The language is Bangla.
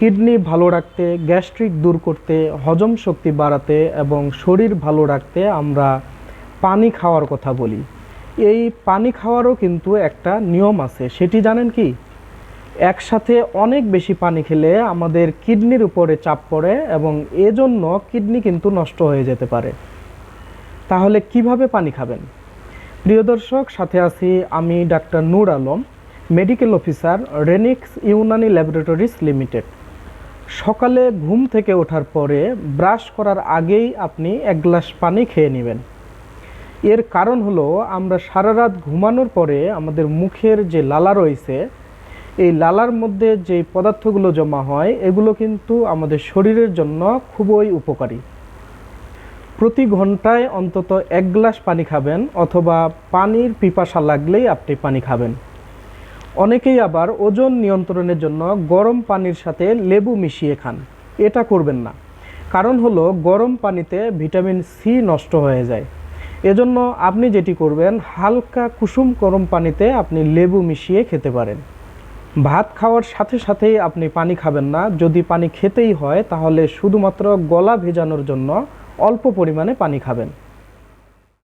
কিডনি ভালো রাখতে, গ্যাস্ট্রিক দূর করতে, হজম শক্তি বাড়াতে এবং শরীর ভালো রাখতে আমরা পানি খাওয়ার কথা বলি। এই পানি খাওয়ারও কিন্তু একটা নিয়ম আছে, সেটি জানেন কি? একসাথে অনেক বেশি পানি খেলে আমাদের কিডনির উপরে চাপ পড়ে এবং এজন্য কিডনি কিন্তু নষ্ট হয়ে যেতে পারে। তাহলে কীভাবে পানি খাবেন? প্রিয় দর্শক, সাথে আছি আমি doctor Nur Alam, medical officer, Renix Unani laboratories limited. সকালে ঘুম থেকে ওঠার পরে ব্রাশ করার আগেই আপনি এক গ্লাস পানি খেয়ে নেবেন। এর কারণ হলো, আমরা সারা রাত ঘুমানোর পরে আমাদের মুখের যে লালা রয়েছে, এই লালার মধ্যে যে পদার্থগুলো জমা হয়, এগুলো কিন্তু আমাদের শরীরের জন্য খুবই উপকারী। প্রতি ঘন্টায় অন্তত এক গ্লাস পানি খাবেন, অথবা পানির পিপাসা লাগলেই আপনি পানি খাবেন। অনেকেই আবার ওজন নিয়ন্ত্রণের জন্য গরম পানির সাথে লেবু মিশিয়ে খান। এটা করবেন না। কারণ হলো, গরম পানিতে ভিটামিন সি নষ্ট হয়ে যায়। এজন্য আপনি যেটি করবেন, হালকা কুসুম গরম পানিতে আপনি লেবু মিশিয়ে খেতে পারেন। ভাত খাওয়ার সাথে সাথেই আপনি পানি খাবেন না। যদি পানি খেতেই হয়, তাহলে শুধুমাত্র গলা ভেজানোর জন্য অল্প পরিমাণে পানি খাবেন।